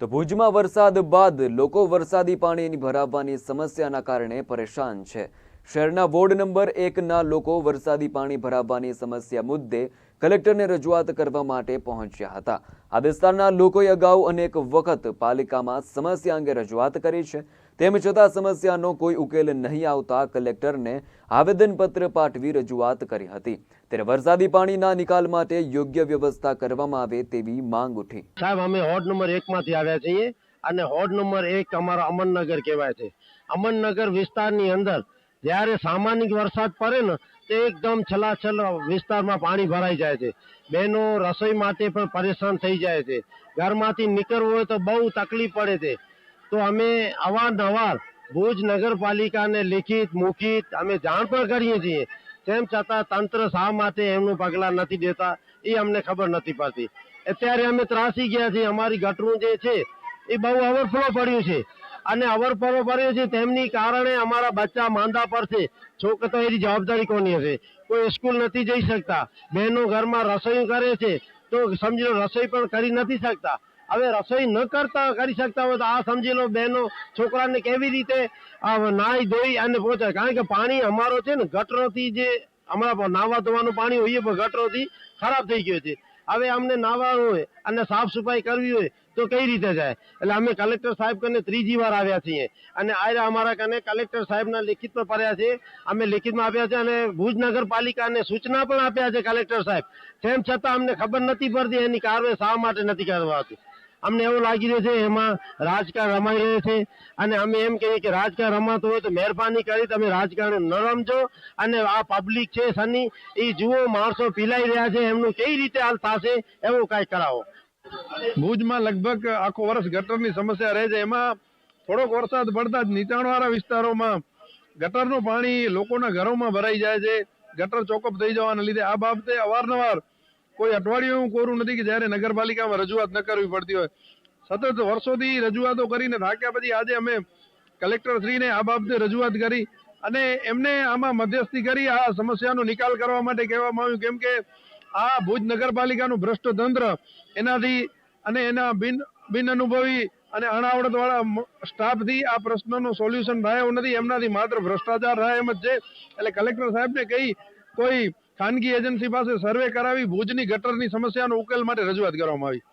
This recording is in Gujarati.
તો ભુજમાં વરસાદ બાદ લોકો વરસાદી પાણીની ભરાવવાની સમસ્યાના કારણે પરેશાન છે. શહેરના વોર્ડ નંબર એકના લોકો વરસાદી પાણી ભરાવવાની સમસ્યા મુદ્દે કલેક્ટરને રજૂઆત કરવા માટે પહોંચ્યા હતા. આ વિસ્તારના લોકોએ અગાઉ અનેક વખત પાલિકામાં સમસ્યા અંગે રજૂઆત કરી છે. તેમ છતાં સમસ્યાનો કોઈ ઉકેલ નહીં આવતા કલેક્ટરને આવેદનપત્ર પાઠવી રજૂઆત કરી હતી. ત્યારે વરસાદી પાણીના નિકાલ માટે યોગ્ય વ્યવસ્થા કરવામાં આવે તેવી માંગ ઉઠી. સાહેબ, અમે હોડ નંબર એક માંથી આવ્યા છીએ અને હોડ નંબર એક અમારો અમનનગર કહેવાય છે. અમનનગર વિસ્તારની અંદર જ્યારે સામાન્ય વરસાદ પડે ને, તે એકદમ છલાછલ વિસ્તારમાં પાણી ભરાઈ જાય છે. બહેનો રસોઈ માટે પણ પરેશાન થઈ જાય છે. ઘરમાંથી નીકળવું હોય તો બહુ તકલીફ પડે છે. તો અમે અવારનવાર ભુજ નગરપાલિકાને લિખિત મૂકિત અમે જાણ પણ કરીએ છીએ. તેમ છતાં તંત્ર શા માટે એમનું પગલાં નથી દેતા એ અમને ખબર નથી પડતી. અત્યારે અમે ત્રાસી ગયા છીએ. અમારી ગટરું જે છે એ બહુ ઓવરફ્લો પડ્યું છે. અને ઓવરફ્લો પડ્યું છે તેમની કારણે અમારા બચ્ચા માંદા પર છે. છોકરા તો એની જવાબદારી કોની હશે? કોઈ સ્કૂલ નથી જઈ શકતા. બહેનો ઘરમાં રસોઈ કરે છે. તો સમજી રસોઈ પણ કરી નથી શકતા. હવે રસોઈ ન કરતા કરી શકતા હોય તો આ સમજી લો બહેનો, છોકરાને કેવી રીતે નાહી ધોઈ અને પહોંચાય? કારણ કે પાણી અમારો છે ને, ગટરોથી જે અમારા નાવા ધોવાનું પાણી હોય એ પણ ગટરોથી ખરાબ થઈ ગયું છે. હવે અમને નાવાનું હોય અને સાફ સફાઈ કરવી હોય તો કઈ રીતે જાય? એટલે અમે કલેક્ટર સાહેબ કને ત્રીજી વાર આવ્યા છીએ. અને આ અમારા કને કલેક્ટર સાહેબના લેખિતમાં પડ્યા છે. અમે લેખિતમાં આપ્યા છે અને ભુજ નગરપાલિકાને સૂચના પણ આપ્યા છે કલેક્ટર સાહેબ. તેમ છતાં અમને ખબર નથી પડતી એની કાર્યવાહી શા માટે નથી કરવાતી. અમને એવું લાગી રહ્યું છે એમાં રાજકારણ રમાઈ રહ્યું છે. અને અમે એમ કહીએ કે રાજકારણ રમાતું હોય તો મહેરબાની કરી તમે રાજકારણ ન રમજો. અને આ પબ્લિક છે સની, એ જુઓ માણસો પીલાઈ રહ્યા છે, એમનું કઈ રીતે હાલ થશે એવું કાંઈ કરાવો. ભુજમાં લગભગ આખો વર્ષ ગટરની સમસ્યા રહે છે. એમાં થોડોક વરસાદ પડતા જ નીચાણવાળા વિસ્તારોમાં ગટરનું પાણી લોકોના ઘરોમાં ભરાઈ જાય છે. ગટર ચોકઅપ થઈ જવાના લીધે આ બાબતે અવારનવાર કોઈ અઠવાડિયું એવું કોરું નથી કે જ્યારે નગરપાલિકામાં રજૂઆત ન કરવી પડતી હોય. સતત વર્ષોથી રજૂઆતો કરીને થાક્યા પછી આજે અમે કલેક્ટર શ્રીને આ બાબતે રજૂઆત કરી અને એમને આમાં મધ્યસ્થી કરી આ સમસ્યાનો નિકાલ કરવા માટે કહેવામાં આવ્યું. કેમ કે આ ભુજ નગરપાલિકાનું ભ્રષ્ટ તંત્ર એનાથી અને એના બિન બિન અનુભવી અને અણાવડત વાળા સ્ટાફથી આ પ્રશ્નનું સોલ્યુશન થાય એવું નથી. એમનાથી માત્ર ભ્રષ્ટાચાર થાય એમ જ છે. એટલે કલેક્ટર સાહેબને કહી કોઈ ખાનગી એજન્સી પાસે સર્વે કરાવી ભુજની ગટરની સમસ્યાનો ઉકેલ માટે રજૂઆત કરવામાં આવી.